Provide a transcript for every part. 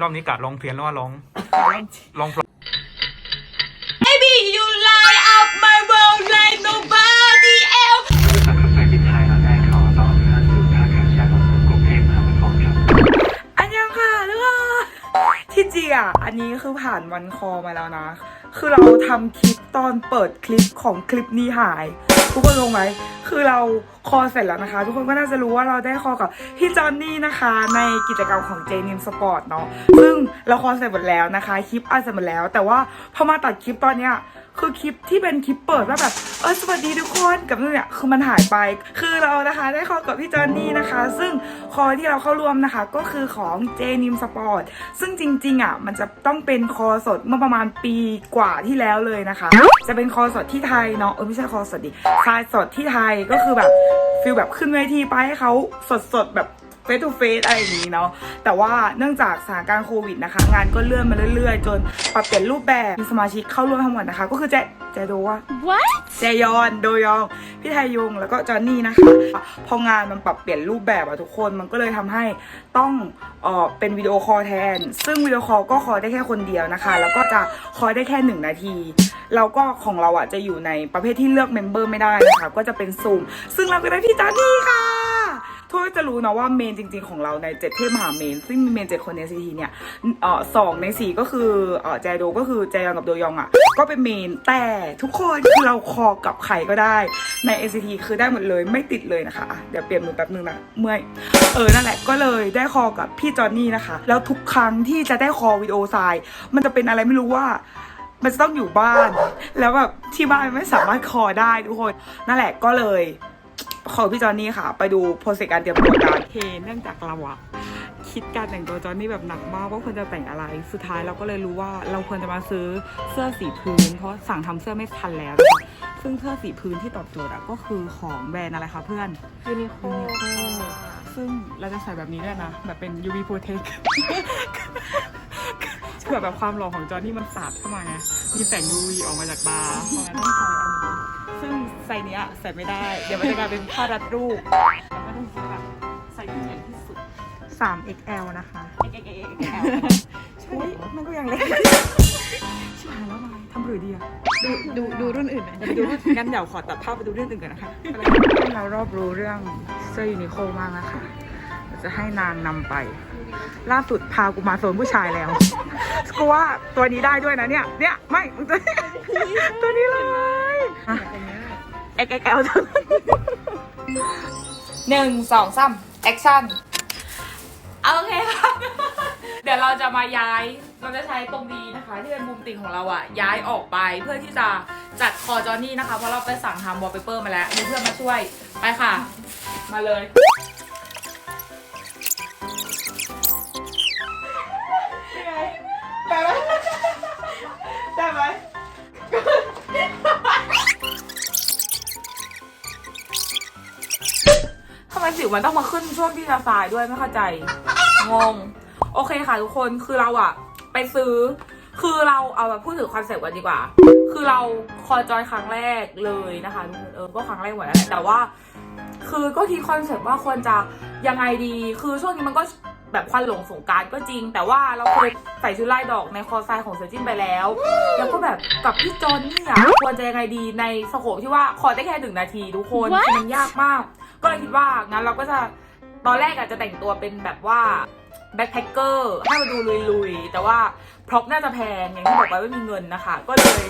รอบนี้กะร้องเพี้ยนแล้วว่าร้องร้องเพราะ Baby you light up my world like nobody else ผู้โดยสารรถไฟบินไทยและแอร์ขอต่อเพื่อสู่ท่าอากาศยานดอนเมืองกรุงเทพมหานครครับอันยังค่ะทุกคนที่จริงอะ อันนี้คือผ่านวันคอมาแล้วนะ คือเราทำคลิปตอนเปิดคลิปของคลิปนี้หาย ทุกคนรู้ไหม คือเราคอเสร็จแล้วนะคะ ทุกคนก็น่าจะรู้ว่าเราได้คอกับพี่จอนนี่นะคะ ในกิจกรรมของเจนิมสปอร์ตเนาะซึ่งเราคอเสร็จหมดแล้วนะคะ คลิปอันเสร็จหมดแล้ว แต่ว่าพอมาตัดคลิปตอนเนี้ย คือคลิปที่เป็นคลิปเปิดว่าแบบ เออสวัสดีทุกคนกับเนี่ยคือมันหายไป คือเรานะคะได้คอกับพี่จอนนี่นะคะ ซึ่งคอที่เราเข้าร่วมนะคะ ก็คือของเจนิมสปอร์ตซึ่งจริงๆอะมันจะต้องเป็นคอสดเมื่อประมาณปีกว่าที่แล้วเลยนะคะ จะเป็นคอสดที่ไทยเนาะเออไม่ใช่คอสดดิคายสดที่ไทยก็คือแบบฟิลแบบขึ้นเวทีไปให้เขาสดๆแบบ เฟสทูเฟสอะไรอย่างนี้เนาะแต่ว่าเนื่องจากสถานการณ์โควิดนะคะ งานก็เลื่อนมาเรื่อยๆ จนปรับเปลี่ยนรูปแบบมีสมาชิกเข้าร่วมทั้งหมดนะคะ ก็คือแจแจโดว่า What แจยอนโดยองพี่ไทยยงแล้วก็จอห์นนี่นะคะพองานมันปรับเปลี่ยนรูปแบบอะทุกคนมันก็เลยทำให้ต้องเออเป็นวิดีโอคอลแทน ซึ่งวิดีโอคอลก็คอลได้แค่คนเดียวนะคะ แล้วก็จะคอลได้แค่หนึ่งนาทีแล้วก็ของเราอะจะอยู่ในประเภทที่เลือกเมมเบอร์ไม่ได้นะคะ ก็จะเป็นซูม ซึ่งเราก็ได้พี่จอห์นนี่ค่ะ ทุกจะรู้นะว่าเมนจริง ๆของเราในเจ็ดเทพมหาเมน ซึ่งมีเมนเจ็ดคนในซีทีเนี่ยเออสองในสี่ก็คือเออแจโดก็คือแจยองกับโดยองอะ ก็เป็นเมนแต่ทุกคนคือเราคอกับใครก็ได้ใน NCT คือได้หมดเลยไม่ติดเลยนะคะเดี๋ยวเปลี่ยนมือแป๊บนึงนะเมื่อยเออนั่นแหละก็เลยได้คอกับพี่จอนนี่นะคะ แล้วทุกครั้งที่จะได้คอวิดีโอไซน์มันจะเป็นอะไรไม่รู้ว่ามันจะต้องอยู่บ้าน แล้วแบบที่บ้านไม่สามารถคอได้ทุกคน นั่นแหละก็เลย ขอพี่จอนนี่ค่ะ ไปดูโปรเซสการเตรียมตัวกันเทเนื่องจากเราอะคิดการแต่งตัวจอนนี่แบบหนักมากว่าควรจะแต่งอะไร สุดท้ายเราก็เลยรู้ว่าเราควรจะมาซื้อเสื้อสีพื้น เพราะสั่งทำเสื้อไม่ทันแล้ว ซึ่งเสื้อสีพื้นที่ตอบโจทย์อะก็คือของแบรนด์อะไรคะเพื่อนยูนิโคซึ่งเราจะใส่แบบนี้ด้วยนะ แบบเป็น UV Protect เพื่อแบบความหล่อของจอนี่มันสาดเข้ามาไงมีแสง UV ออกมาจากตาเพราะงั้นต้องใส่อันนี้ ซึ่งไซส์เนี้ยใส่ไม่ได้ เดี๋ยวมันจะกลายเป็นผ้ารัดรูปแล้วก็ต้องซื้อแบบใส่ที่ใหญ่ที่สุด 3XL นะคะ XXL ช่วยมันก็ยังเล็กชิบหายแล้วไงทำหรือดีอะดูดูดูรุ่นอื่นไหมเดี๋ยวไปดูงั้นเดี๋ยวขอตัดภาพไปดูเรื่องอื่นกันนะคะเรารอบรู้เรื่องเสื้อยูนิโคลมากนะคะเดี๋ยวจะให้นางนำไป ล่าสุดพากูมาโซนผู้ชายแล้วกูว่าตัวนี้ได้ด้วยนะเนี่ย เนี่ย ไม่ ตัวนี้ตัวนี้เลยอะ XXL หนึ่งสองสามแอคชั่นโอเคค่ะ เดี๋ยวเราจะมาย้าย เราจะใช้ตรงนี้นะคะ ที่เป็นมุมติ่งของเราอะย้ายออกไปเพื่อที่จะจัดคอจอนี่นะคะ เพราะเราไปสั่งทำวอลเปเปอร์มาแล้วมีเพื่อนมาช่วย ไปค่ะ มาเลย ทำไมสิวมันต้องมาขึ้นช่วงที่จะสายด้วยไม่เข้าใจ งง โอเคค่ะทุกคนคือเราอะไปซื้อ คือเราเอาแบบพูดถึงคอนเซ็ปต์กันดีกว่า คือเราคอจอยครั้งแรกเลยนะคะทุกคนเออก็ครั้งแรกหมดแล้วแหละแต่ว่า คือก็คิดคอนเซ็ปต์ว่าควรจะยังไงดี คือช่วงนี้มันก็แบบควันหลงสงกรารก็จริง แต่ว่าเราเคยใส่ชุดลายดอกในคอไซของเซอร์จินไปแล้ว แล้วก็แบบกับพี่จอนเนี่ยควรจะยังไงดีในสโคปที่ว่าคอได้แค่หนึ่งนาทีทุกคนคือมันยากมาก ก็เลยคิดว่างั้นเราก็จะตอนแรกอาจจะแต่งตัวเป็นแบบว่าแบ็คแพคเกอร์ให้มาดูลุยๆ แต่ว่าพร็อพน่าจะแพงอย่างที่บอกไปว่ามีเงินนะคะ ก็เลย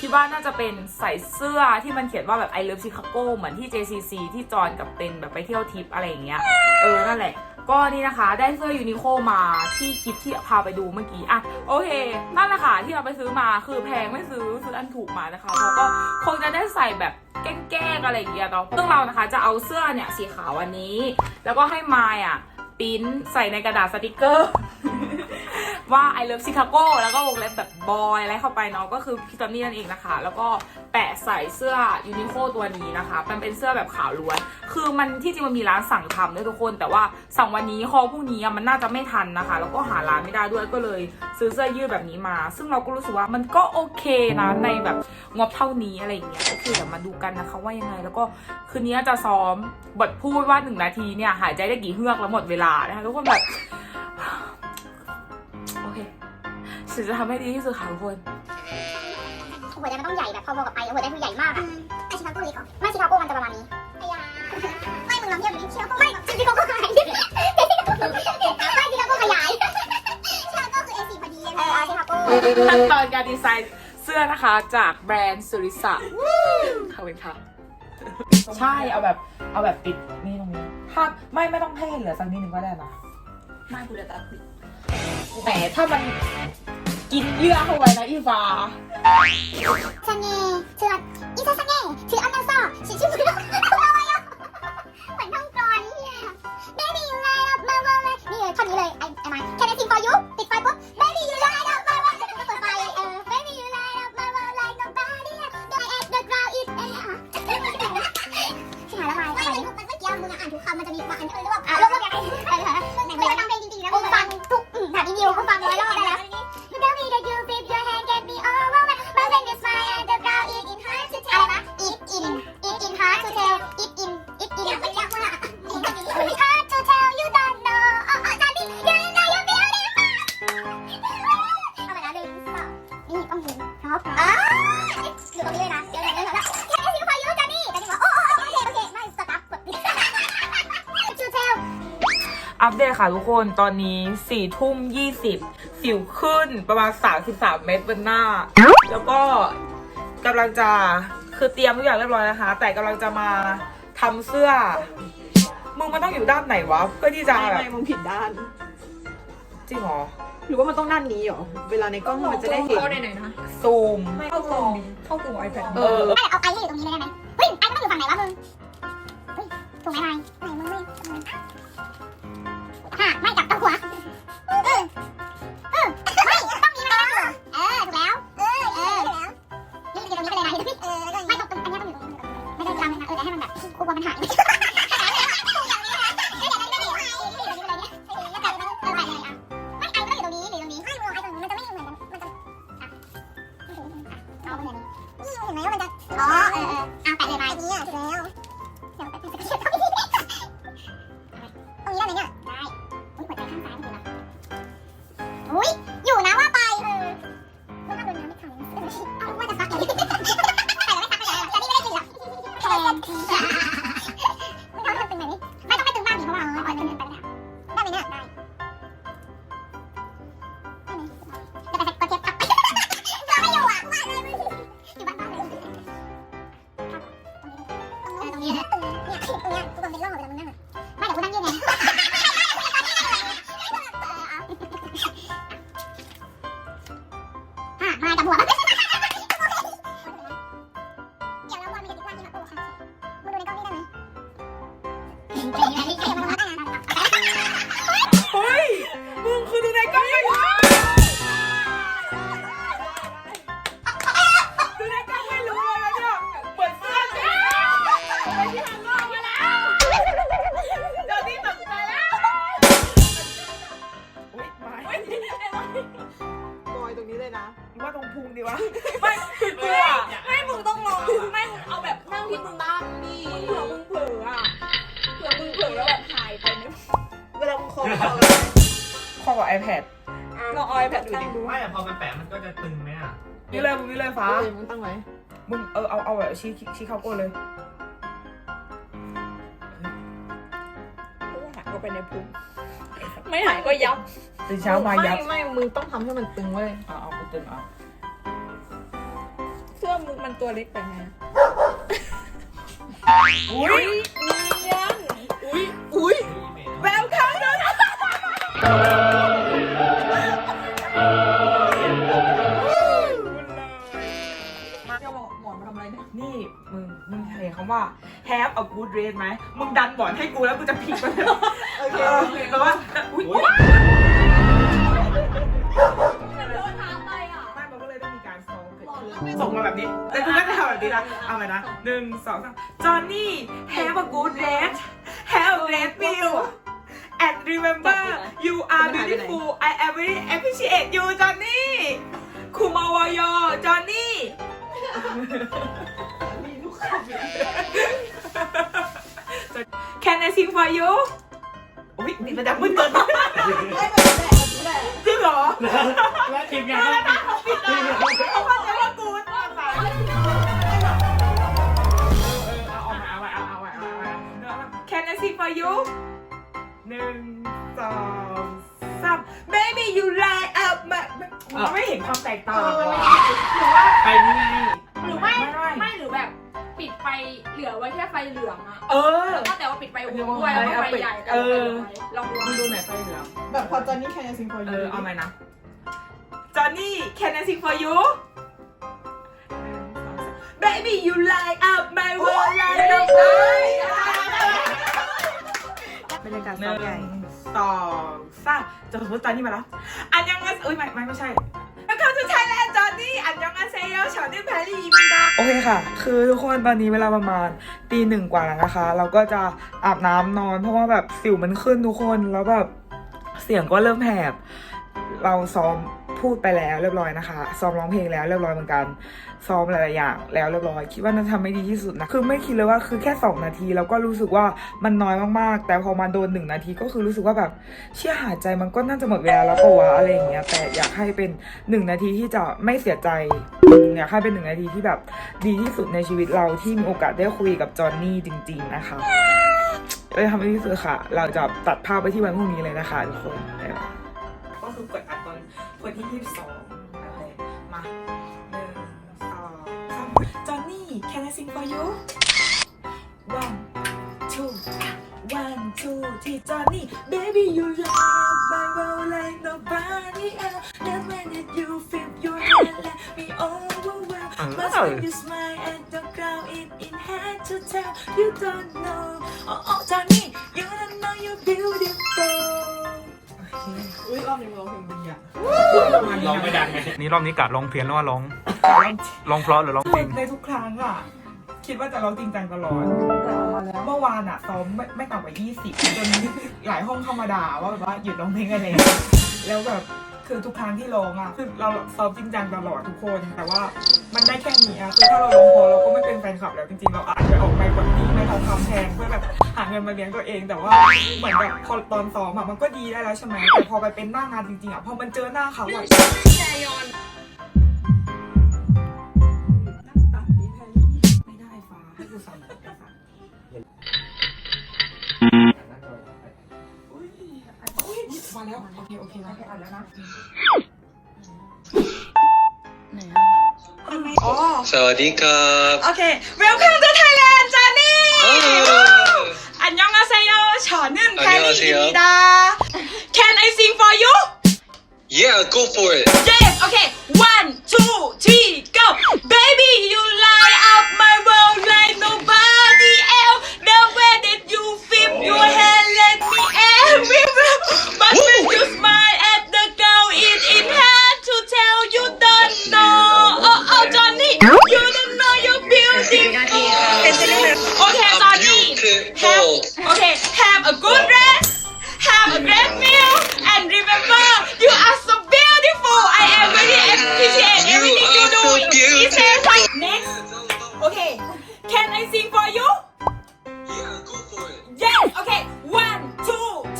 คิดว่าน่าจะเป็นใส่เสื้อที่มันเขียนว่าแบบ I love Chicago เหมือนที่ JCC ที่จอนกับเป็นแบบไปเที่ยวทริปอะไรอย่างเงี้ย เออ นั่นแหละ ก็นี่นะคะได้เสื้อยูนิโคมาที่คลิปที่พาไปดูเมื่อกี้อะโอเค นั่นแหละค่ะที่เราไปซื้อมาคือแพงไม่ซื้อซื้ออันถูกมานะคะเพราก็คงจะได้ใส่แบบแก้งๆอะไรอย่างเงี้ยเนาะซึ่งเรานะคะจะเอาเสื้อเนี่ยสีขาวอันนี้ แล้วก็ให้มายอะปิ้นใส่ในกระดาษสติกเกอร์ว่า I love Chicago แล้วก็วงเล็บแบบบอยอะไรเข้าไปเนาะก็คือพี่ตอนนี่นั่นเองนะคะ แล้วก็ แปะใส่เสื้อยูนิโคตัวนี้นะคะ มันเป็นเสื้อแบบขาวล้วน คือมันที่จริงมันมีร้านสั่งทำด้วยทุกคน แต่ว่าสั่งวันนี้คอพรุ่งนี้มันน่าจะไม่ทันนะคะ แล้วก็หาร้านไม่ได้ด้วยก็เลยซื้อเสื้อยืดแบบนี้มา ซึ่งเราก็รู้สึกว่ามันก็โอเคนะในแบบงบเท่านี้อะไรอย่างเงี้ย โอเคเดี๋ยวมาดูกันนะคะว่ายังไง แล้วก็คืนนี้จะซ้อมบทพูดว่าหนึ่งนาทีเนี่ยหายใจได้กี่เฮือกแล้วหมดเวลานะคะทุกคนแบบโอเคฉันจะทำให้ดีที่สุดค่ะทุกคน หัวใจมันต้องใหญ่แบบพอๆกับไปหัวใจคือใหญ่มากอะไอชิคาโก้เล็กเหรอไม่ชิคาโก้มันจะประมาณนี้ไอ้ยาไม่มึงลองเทียบดิชิคาโก้ไม่ชิคาโก้ขยายไม่ชิคาโก้ขยายชิคาโก้คือ A4 พอดีเออชิคาโก้ขั้นตอนการดีไซน์เสื้อนะคะจากแบรนด์สุริสะขอบคุณค่ะใช่เอาแบบเอาแบบปิดนี่ตรงนี้ถ้าไม่ไม่ต้องให้เหลือสักนิดนึงก็ได้นะไม่กูเลยตัดปิดแต่ถ้ามัน กินเยื่อเข้าไปนะอีฟ้า 상해 저 이사 상해 저 안나서 시중 불러 고마워요 เหมือนท่องกลอนเนี่ย Baby you light up my world นี่เลยท่อนนี้เลยไอ้ไอ้มา Can I sing for you ติดไฟปุ๊บ Baby you light up my world ก็เปิดไฟเออ Baby you light up my world like nobody else The at the ground is เออชิบหายแล้วไงไม่มันเมื่อกี้มึงอ่านทุกคำมันจะมีความอันที่มันเรียกว่าอ่ ต้องยืนครับอ่าอยู่ตรงนี้เลยนะเดี๋ยวเดี๋ยวเดี๋ยวเดี๋ยวแค่สิพายุจานี่จานี่บอกโอ้โอ้โอเคโอเคไม่สตาร์ทกดปิด to tell อัปเดตค่ะทุกคนตอนนี้4ี่ทุ่มยี่สิบสิวขึ้นประมาณ33เมตรบนหน้า แล้วก็กำลังจะคือเตรียมทุกอย่างเรียบร้อยนะคะ แต่กำลังจะมาทำเสื้อ มึงมันต้องอยู่ด้านไหนวะ เพื่อที่จะไม่แบบไม่มึงผิดด้าน จริงเหรอ หรือว่ามันต้องด้านนี้เหรอ เวลาในกล้องมันจะได้เห็นเข้าในไหนนะซูมเข้ากลุ่มเข้ากลุ่มไอแพดเออ ไม่เอาไอให้อยู่ตรงนี้เลยได้ไหมเฮ้ยไอมันต้องอยู่ฝั่งไหนวะมึงเฮ้ยถูกไหมไอไหนมึงไม่ เอาไปไหนนี่เห็ องเอาไอแพดตั้งดูไม่แต่พอมันแปะมันก็จะตึงไหมอะนี่เลยมึงนี่เลยฟ้า เออมึงตั้งไว้มึงเออเอาเอาแบบชี้ชี้เข้าก้นเลยหายเข้าไปในพุงไม่หายก็ยับตื่นเช้ามายับไม่ไม่มึงต้องทำให้มันตึงเว้ยเอาเอากูตื่นเอาเสื้อมึงมันตัวเล็กไปไหมอุ้ยเนียนอุ้ยอุ้ยแววข้างนั้น จะบอกหมอนมาทำอะไรเนี่ย นี่มึงมึงเห็นคำว่า have a good rate ไหม มึงดันบอลให้กูแล้วกูจะผิดไปเลยโอเคเออแปลว่าอุ้ยโดนทางไปอะไม่มันก็เลยต้องมีการซ้อมเกิดขึ้นส่งมาแบบนี้แต่กูก็จะทำแบบนี้นะ เอาไปนะหนึ่งสองสามจอห์นนี่ have a good rate have a great meal and remember you are beautiful I am very appreciate you จอห์นนี่คุมาวายอจอห์นนี่ Can I sing for you อุ้ยนี่ระดับมือเกินจริงเหรอเหรอและทีมงานก็ปิดทีมงานก็ปิดเขาเข้าใจว่ากูตอนไหนเออเอาใหม่เอาใหม่เอาใหม่เอาใหม่เอาใหม่ Can I sing for you หนึ่งสองสาม Baby you มันไม่เห็นความแตกต่างเออว่ะหรือว่าไปนี่ไงหรือไม่ไม่ไม่หรือแบบปิดไฟเหลือไว้แค่ไฟเหลืองอะเออ แล้วก็แต่ว่าปิดไฟหัวด้วยแล้วก็ไฟใหญ่เออลองดูมึงดูไหนไฟเหลืองแบบพอจอนนี่แค่ซิงคอเอยูอเอาไหมนะจอนนี่ Can I sing for you Baby you light up my world like a fire บรรยากาศหซ้อนึ่มใหญ่ง สองสามจะสมมติตอนนี้มาแล้วอันยังงั้นอุ้ยไม่ไม่ไม่ใช่แล้วเขาจะใช้แล้วจอนนี่อันยังงั้นเซโยชอนี่แพรี่มีดาโอเคค่ะ คือทุกคนตอนนี้เวลาประมาณตีหนึ่งกว่าแล้วนะคะ เราก็จะอาบน้ำนอนเพราะว่าแบบสิวมันขึ้นทุกคนแล้วแบบเสียงก็เริ่มแหบเราซ้อม พูดไปแล้วเรียบร้อยนะคะ ซ้อมร้องเพลงแล้วเรียบร้อยเหมือนกัน ซ้อมหลายๆอย่างแล้วเรียบร้อย คิดว่าน่าจะทำไม่ดีที่สุดนะ คือไม่คิดเลยว่าคือแค่ 2 นาทีแล้วก็รู้สึกว่ามันน้อยมากๆ แต่พอมาโดน 1 นาทีก็คือรู้สึกว่าแบบเชื่อหายใจมันก็น่าจะหมดเวลาแล้วปะวะอะไรอย่างเงี้ย แต่อยากให้เป็น 1 นาทีที่จะไม่เสียใจ อยากให้เป็น1นาทีที่แบบดีที่สุดในชีวิตเราที่มีโอกาสได้คุยกับจอห์นนี่จริง ๆ นะคะเลยทำให้ดีที่สุดค่ะ เราจะตัดภาพไปที่วันพรุ่งนี้เลยนะคะทุกคน อนวันที่ 22โอเคมา หนึ่งสองสามจอนนี่ can I sing for you one two one two ที่จอนนี่ baby you love my world like nobody else the way that you flip your hand let me overwhelm must when you smile at the ground it in hand to tell you don't know oh oh จอนนี่ you don't know you're beautiful อุ้ยรอบนี้มึงร้องเพลงดีอะร้องไม่ดังไงนี่รอบนี้กัดร้องเพี้ยนหรือว่าร้องร้องเพราะหรือร้องเพลงในทุกครั้งอะคิดว่าจะร้องจริงจังตลอด เมื่อวานอะซ้อมไม่ไม่ต่ำกว่า 20 จนหลายห้องเข้ามาด่าว่าแบบว่าหยุดร้องเพลงกันเลยแล้วแบบ คือทุกครั้งที่ร้องอะคือเราซ้อมจริงจังตลอดทุกคน แต่ว่ามันได้แค่นี้อะคือถ้าเราร้องพอเราก็ไม่เป็นแฟนคลับแล้วจริงๆเราอาจจะออกไปกดนี้ไม่ทองคำแพงเพื่อแบบหาเงินมาเลี้ยงตัวเอง แต่ว่าเหมือนแบบพอตอนซ้อมอะมันก็ดีได้แล้วใช่ไหมแต่พอไปเป็นหน้างานจริงๆอะพอมันเจอหน้าเขาอะ มาแล้ว โอเค โอเคแล้วอาแล้วนะสวัสดีครับโอเค welcome to Thailand จานี่อันยองอาเซโยฉอนึ่งแคนนี่อินดา can I sing for you Yeah go for it Yes okay one two three go baby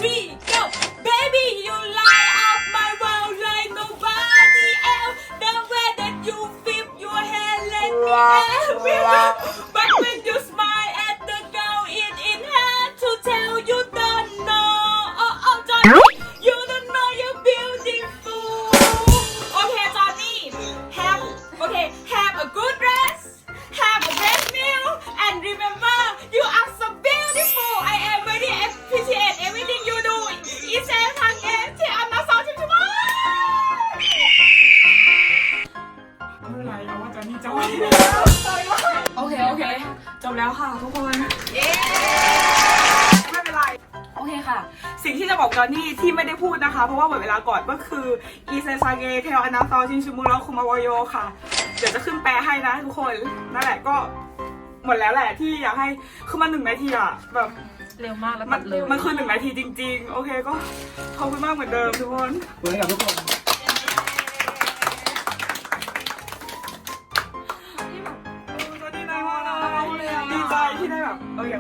Baby, you light up my world like nobody else. The way that you flip your hair, let me everywhere. ค่ะทุกคน ไม่เป็นไร โอเคค่ะ สิ่งที่จะบอกจอนนี่ที่ไม่ได้พูดนะคะ เพราะว่าหมดเวลาก่อนก็คืออีเซซาเกเทลอนาซอชินชูมุระคุมาวโยค่ะ เดี๋ยวจะขึ้นแปลให้นะทุกคน นั่นแหละก็หมดแล้วแหละที่อยากให้คือมันหนึ่งนาทีอะแบบเร็วมากแล้วมัตันดเลยมันคือหนึ่งนาทีจริง ๆ โอเคก็ขอบคุณมากเหมือนเดิมทุกคนเหมือนกับทุกคน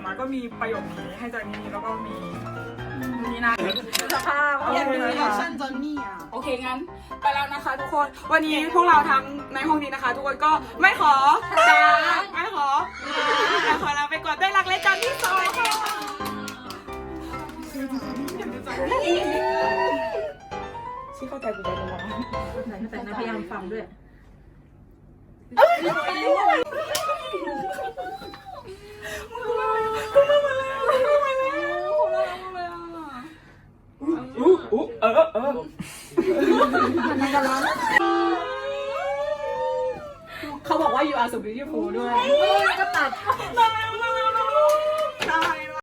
ากนะดีใจที่ได้แบบเอออย่างน้อยก็มีประโยคนี้ให้จอยนี้แล้วก็มีนี่นะสภาพอยากดูรีแอคชั่นจอนนี่อะ โอเคงั้น ไปแล้วนะคะทุกคน วันนี้พวกเราทั้งในห้องนี้นะคะ ทุกคนก็ไม่ขอจ้าไม่ขอแต่ขอลาไปก่อนด้วยรักและจอนที่สองชี้เข้าใจกูไปตลอดแต่นะพยายามฟังด้วย อู้อู้เออเออเขาบอกว่า you are so beautiful ด้วยก็ตัด